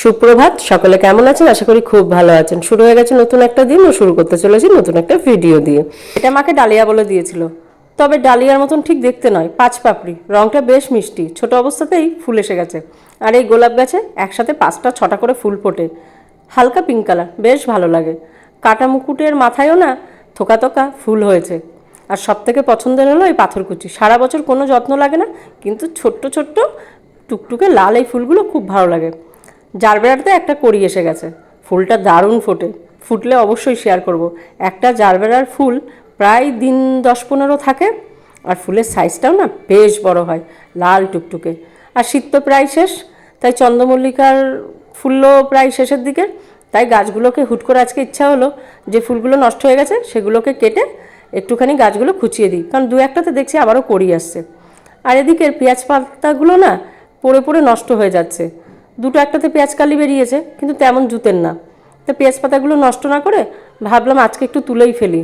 সুপ্রভাত, সকলে কেমন আছেন? আশা করি খুব ভালো আছেন। শুরু হয়ে গেছে নতুন একটা দিন ও শুরু করতে চলেছি নতুন একটা ভিডিও দিয়ে। এটা মাকে ডালিয়া বলে দিয়েছিল। তবে ডালিয়ার মতন ঠিক দেখতে নয়, পাঁচ পাপড়ি। রংটা বেশ মিষ্টি। ছোট অবস্থাতেই ফুল এসে গেছে। আর এই গোলাপ গাছে একসাথে পাঁচটা, ছটা করে ফুল ফোটে। হালকা পিঙ্ক কালার বেশ ভালো লাগে। কাটা মুকুটের মাথায়ও না থোকা থোকা ফুল হয়েছে। আর সব থেকে পছন্দের হলো এই পাথরকুচি সারা বছর কোনো যত্ন লাগে না, কিন্তু ছোট্ট ছোট্ট, টুকটুকে লাল এই ফুলগুলো খুব ভালো লাগে। জারবেরাতে একটা কড়ি এসে গেছে। ফুলটা দারুণ ফোটে। ফুটলে অবশ্যই শেয়ার করব। একটা জারবেরার ফুল প্রায় দিন দশ পনেরো থাকে আর ফুলের সাইজটাও না বেশ বড় হয়, লাল টুকটুকে। আর শীত তো প্রায় শেষ, তাই চন্দ্রমল্লিকার ফুলও প্রায় শেষের দিকে। তাই গাছগুলোকে হুট করে আজকে ইচ্ছা হলো যে ফুলগুলো নষ্ট হয়ে গেছে, সেগুলোকে কেটে একটুখানি গাছগুলো খুঁচিয়ে দিই। কারণ দু একটাতে দেখছি আবারও কড়ি আসছে। আর এদিকের পেঁয়াজ পাতাগুলো না পড়ে পড়ে নষ্ট হয়ে যাচ্ছে। দুটো একটাতে পেঁয়াজ কালি বেরিয়েছে, কিন্তু তেমন জুতের না। তো পেঁয়াজ পাতাগুলো নষ্ট না করে ভাবলাম আজকে একটু তুলেই ফেলি।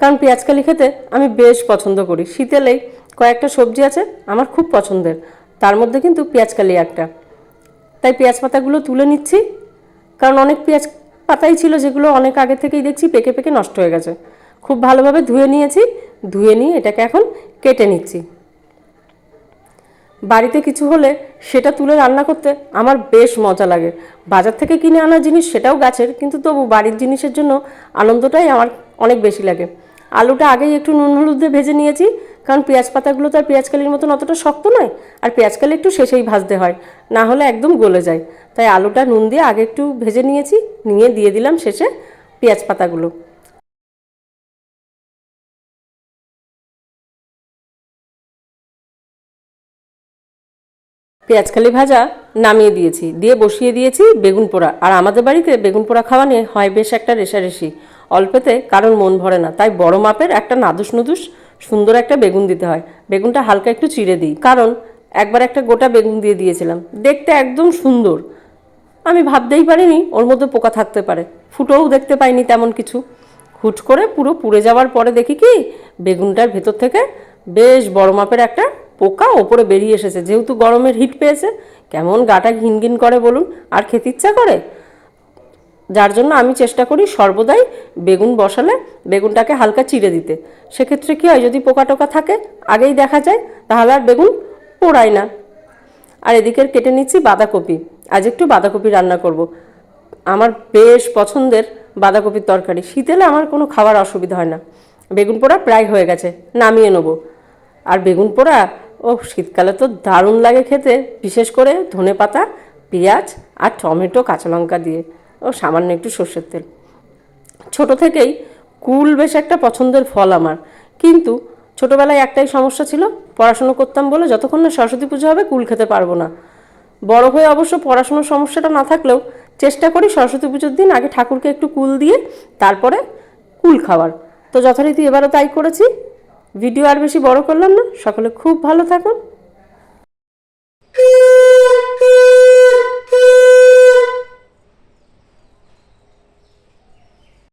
কারণ পেঁয়াজ কালি খেতে আমি বেশ পছন্দ করি। শীতেলেই কয়েকটা সবজি আছে আমার খুব পছন্দের। তার মধ্যে কিন্তু পেঁয়াজ কালি একটা। তাই পেঁয়াজ পাতাগুলো তুলে নিচ্ছি। কারণ অনেক পেঁয়াজ পাতাই ছিল যেগুলো অনেক আগে থেকেই দেখছি পেকে পেকে নষ্ট হয়ে গেছে। খুব ভালোভাবে ধুয়ে নিয়েছি, ধুয়ে নিয়ে এটাকে এখন কেটে নিচ্ছি। বাড়িতে কিছু হলে সেটা তুলে রান্না করতে আমার বেশ মজা লাগে। বাজার থেকে কিনে আনা জিনিস সেটাও গাছের, কিন্তু তবু বাড়ির জিনিসের জন্য আনন্দটাই আমার অনেক বেশি লাগে। আলুটা আগেই একটু নুন হলুদ ভেজে নিয়েছি, কারণ পেঁয়াজ পাতাগুলো তো আর পেঁয়াজকালির মতন অতটা শক্ত নয়, আর পেঁয়াজকালি একটু শেষেই ভাজতে হয়, না হলে একদম গলে যায়। তাই আলুটা নুন দিয়ে আগে একটু ভেজে নিয়েছি, নিয়ে দিয়ে দিলাম শেষে পেঁয়াজ পাতাগুলো। পেঁয়াজকালি ভাজা নামিয়ে দিয়েছি, দিয়ে বসিয়ে দিয়েছি বেগুন পোড়া। আর আমাদের বাড়িতে বেগুন পোড়া খাওয়া নিয়ে হয় বেশ একটা রেশারেশি। অল্পেতে কারোর মন ভরে না, তাই বড় মাপের একটা নাদুস নুদুস সুন্দর একটা বেগুন দিতে হয়। বেগুনটা হালকা একটু চিড়ে দিই, কারণ একবার একটা গোটা বেগুন দিয়ে দিয়েছিলাম। দেখতে একদম সুন্দর। আমি ভাবতেই পারিনি ওর মধ্যে পোকা থাকতে পারে। ফুটোও দেখতে পাইনি তেমন কিছু। হুট করে পুরো পুড়ে যাওয়ার পরে দেখি কি, বেগুনটার ভেতর থেকে বেশ বড় মাপের একটা পোকা ওপরে বেরিয়ে এসেছে। যেহেতু গরমের হিট পেয়েছে, কেমন গাটা ঘিনঘিন করে বলুন, আর খেতে ইচ্ছা করে? যার জন্য আমি চেষ্টা করি সর্বদাই বেগুন বসালে, বেগুনটাকে হালকা চিড়ে দিতে। সেক্ষেত্রে কী হয়, যদি পোকা টোকা থাকে, আগেই দেখা যায়, তাহলে আর বেগুন পোড়ায় না। আর এদিকের কেটে নিচ্ছি বাঁধাকপি। আজ একটু বাঁধাকপি রান্না করব। আমার বেশ পছন্দের বাঁধাকপির তরকারি। শীতেলে আমার কোনো খাবার অসুবিধা হয় না। বেগুন পোড়া প্রায় হয়ে গেছে, নামিয়ে নেব। আর বেগুন পোড়া ও শীতকালে তো দারুণ লাগে খেতে, বিশেষ করে ধনে পাতা, পেঁয়াজ আর টমেটো, কাঁচা লঙ্কা দিয়ে। ও, সামান্য একটু সর্ষের তেল। ছোট থেকেই কুল বেশ একটা পছন্দের ফল আমার। কিন্তু ছোটোবেলায় একটাই সমস্যা ছিল, পড়াশুনো করতাম বলে যতক্ষণ না সরস্বতী পুজো হবে কুল খেতে পারব না। বড় হয়ে অবশ্য পড়াশুনোর সমস্যাটা না থাকলেও চেষ্টা করি সরস্বতী পুজোর দিন আগে ঠাকুরকে একটু কুল দিয়ে তারপরে কুল খাওয়ার। তো যথারীতি এবারও তাই করেছি। ভিডিও আর বেশি বড় করলাম না। সকলে খুব ভালো থাকুন।